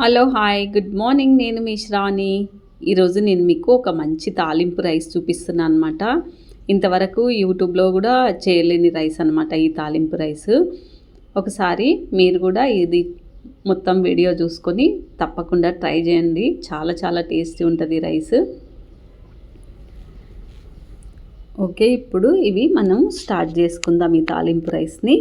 Hello hi. Good morning. నేను మీ శ్రావణి ఈరోజు నేను మీకు ఒక మంచి తాలింపు రైస్ చూపిస్తున్నాను అనమాట ఇంతవరకు యూట్యూబ్లో కూడా చేయలేని రైస్ అనమాట ఈ తాలింపు రైస్. ఒకసారి మీరు కూడా ఇది మొత్తం వీడియో చూసుకొని తప్పకుండా ట్రై చేయండి. చాలా చాలా టేస్టీ ఉంటుంది రైస్. ఓకే ఇప్పుడు ఇవి మనం స్టార్ట్ చేసుకుందాం ఈ తాలింపు రైస్ని.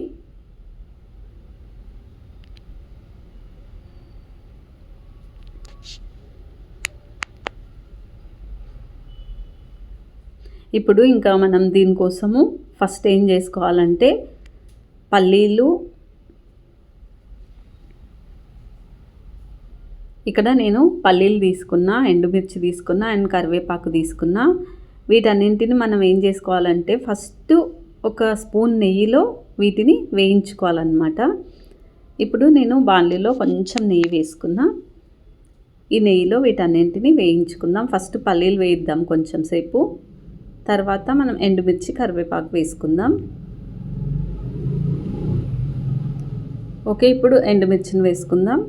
ఇప్పుడు ఇంకా మనం దీనికోసము ఫస్ట్ ఏం చేసుకోవాలంటే పల్లీలు. ఇక్కడ నేను పల్లీలు తీసుకున్నా ఎండుమిర్చి తీసుకున్నా అండ్ కరివేపాకు తీసుకున్నా. వీటన్నింటిని మనం ఏం చేసుకోవాలంటే ఫస్ట్ ఒక స్పూన్ నెయ్యిలో వీటిని వేయించుకోవాలన్నమాట. ఇప్పుడు నేను బాండ్లీలో కొంచెం నెయ్యి వేసుకున్నా. ఈ నెయ్యిలో వీటన్నింటిని వేయించుకుందాం. ఫస్ట్ పల్లీలు వేయిద్దాం కొంచెం సేపు. తర్వాత మనం ఎండుమిర్చి కరివేపాకు వేసుకుందాం. ఓకే ఇప్పుడు ఎండుమిర్చిని వేసుకుందాం.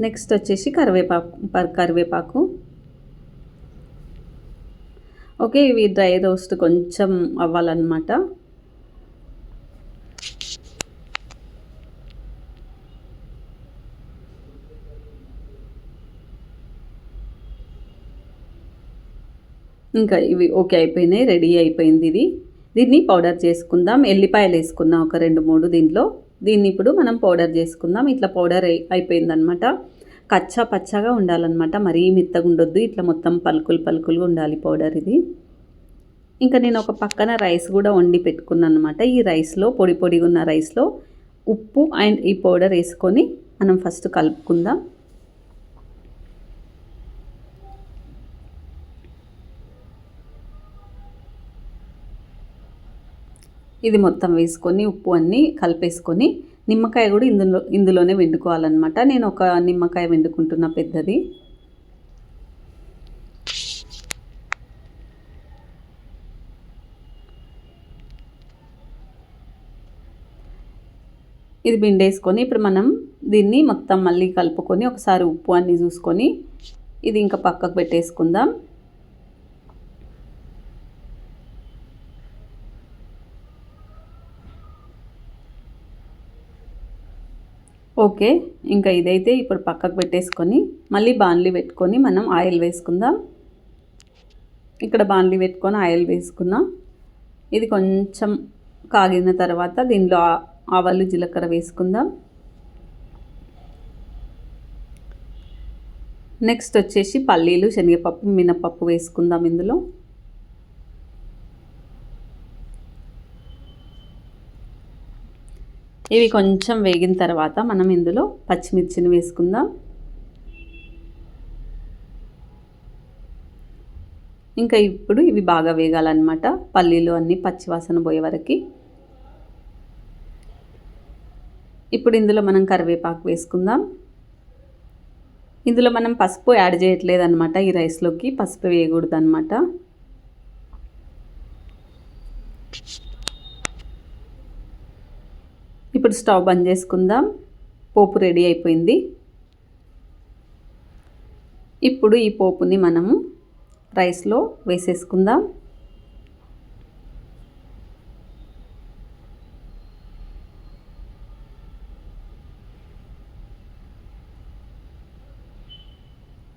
నెక్స్ట్ వచ్చేసి కరివేపాకు కరివేపాకు. ఓకే ఇవి డ్రై రోస్ట్ కొంచెం అవ్వాలన్నమాట. ఇంకా ఇవి ఓకే అయిపోయినాయి రెడీ అయిపోయింది ఇది. దీన్ని పౌడర్ చేసుకుందాం. ఎల్లిపాయలు వేసుకుందాం ఒక రెండు మూడు దీంట్లో. దీన్ని ఇప్పుడు మనం పౌడర్ చేసుకుందాం. ఇట్లా పౌడర్ అయిపోయిందనమాట కచ్చా పచ్చగా ఉండాలన్నమాట. మరీ మెత్తగా ఉండొద్దు. ఇట్లా మొత్తం పలుకులు పలుకులుగా ఉండాలి పౌడర్ ఇది. ఇంకా నేను ఒక పక్కన రైస్ కూడా వండి పెట్టుకున్నాను అనమాట ఈ రైస్లో పొడి పొడిగా ఉన్న రైస్లో ఉప్పు అండ్ ఈ పౌడర్ వేసుకొని మనం ఫస్ట్ కలుపుకుందాం. ఇది మొత్తం వేసుకొని ఉప్పు అన్నీ కలిపేసుకొని నిమ్మకాయ కూడా ఇందులో ఇందులోనే వెండుకోవాలన్నమాట. నేను ఒక నిమ్మకాయ వెండుకుంటున్న పెద్దది. ఇది బిండేసుకొని ఇప్పుడు మనం దీన్ని మొత్తం మళ్ళీ కలుపుకొని ఒకసారి ఉప్పు అన్నీ చూసుకొని ఇది ఇంకా పక్కకు పెట్టేసుకుందాం. ఓకే ఇంకా ఇదైతే ఇప్పుడు పక్కకు పెట్టేసుకొని మళ్ళీ బాణలి పెట్టుకొని మనం ఆయిల్ వేసుకుందాం. ఇక్కడ బాణలి పెట్టుకొని ఆయిల్ వేసుకున్నాం. ఇది కొంచెం కాగిన తర్వాత దీనిలో ఆవాలు జీలకర్ర వేసుకుందాం. నెక్స్ట్ వచ్చేసి పల్లీలు శనగపప్పు మినపప్పు వేసుకుందాం ఇందులో. ఇవి కొంచెం వేగిన తర్వాత మనం ఇందులో పచ్చిమిర్చిని వేసుకుందాం. ఇంకా ఇప్పుడు ఇవి బాగా వేగాలన్నమాట. పల్లీలు అన్నీ పచ్చివాసన పోయే వరకు. ఇప్పుడు ఇందులో మనం కరివేపాకు వేసుకుందాం. ఇందులో మనం పసుపు యాడ్ చేయట్లేదు అనమాట ఈ రైస్లోకి. పసుపు వేయకూడదు అనమాట ఇప్పుడు స్టవ్ బంద్ చేసుకుందాం. పోపు రెడీ అయిపోయింది. ఇప్పుడు ఈ పోపుని మనము రైస్లో వేసేసుకుందాం.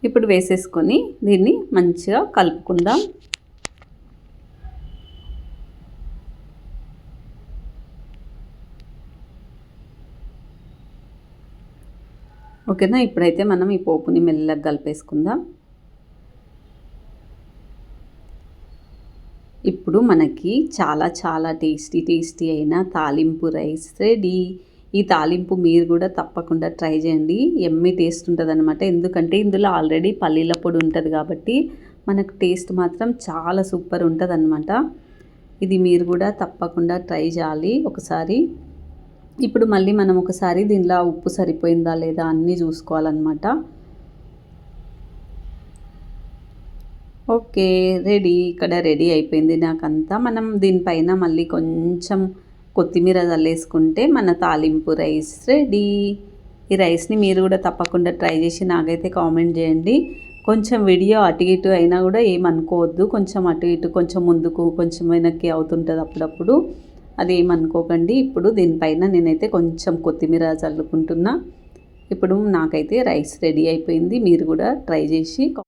ఇప్పుడు వేసేసుకొని దీన్ని మంచిగా కలుపుకుందాం. ఓకేనా? ఇప్పుడైతే మనం ఈ పోపుని మెల్లగా కలిపేసుకుందాం. ఇప్పుడు మనకి చాలా చాలా టేస్టీ టేస్టీ అయిన తాలింపు రైస్ రెడీ. ఈ తాలింపు మీరు కూడా తప్పకుండా ట్రై చేయండి. ఎమ్మి టేస్ట్ ఉంటుంది అనమాట ఎందుకంటే ఇందులో ఆల్రెడీ పల్లీల పొడి ఉంటుంది కాబట్టి మనకు టేస్ట్ మాత్రం చాలా సూపర్ ఉంటుంది అనమాట ఇది మీరు కూడా తప్పకుండా ట్రై చేయాలి. ఒకసారి ఇప్పుడు మళ్ళీ మనం ఒకసారి దీనిలో ఉప్పు సరిపోయిందా లేదా అన్నీ చూసుకోవాలన్నమాట. Okay ready. ఇక్కడ రెడీ అయిపోయింది నాకంతా. మనం దీనిపైన మళ్ళీ కొంచెం కొత్తిమీర చల్లేసుకుంటే మన తాలింపు రైస్ రెడీ. ఈ రైస్ని మీరు కూడా తప్పకుండా ట్రై చేసి నాకైతే కామెంట్ చేయండి. కొంచెం వీడియో అటు ఇటు అయినా కూడా ఏమనుకోవద్దు. కొంచెం అటు ఇటు కొంచెం ముందుకు కొంచెం వెనక్కి అవుతుంటుంది అప్పుడప్పుడు. అది ఏమనుకోకండి ఇప్పుడు దీనిపైన నేనైతే కొంచెం కొత్తిమీర చల్లుకుంటున్నా. ఇప్పుడు నాకైతే రైస్ రెడీ అయిపోయింది. మీరు కూడా ట్రై చేసి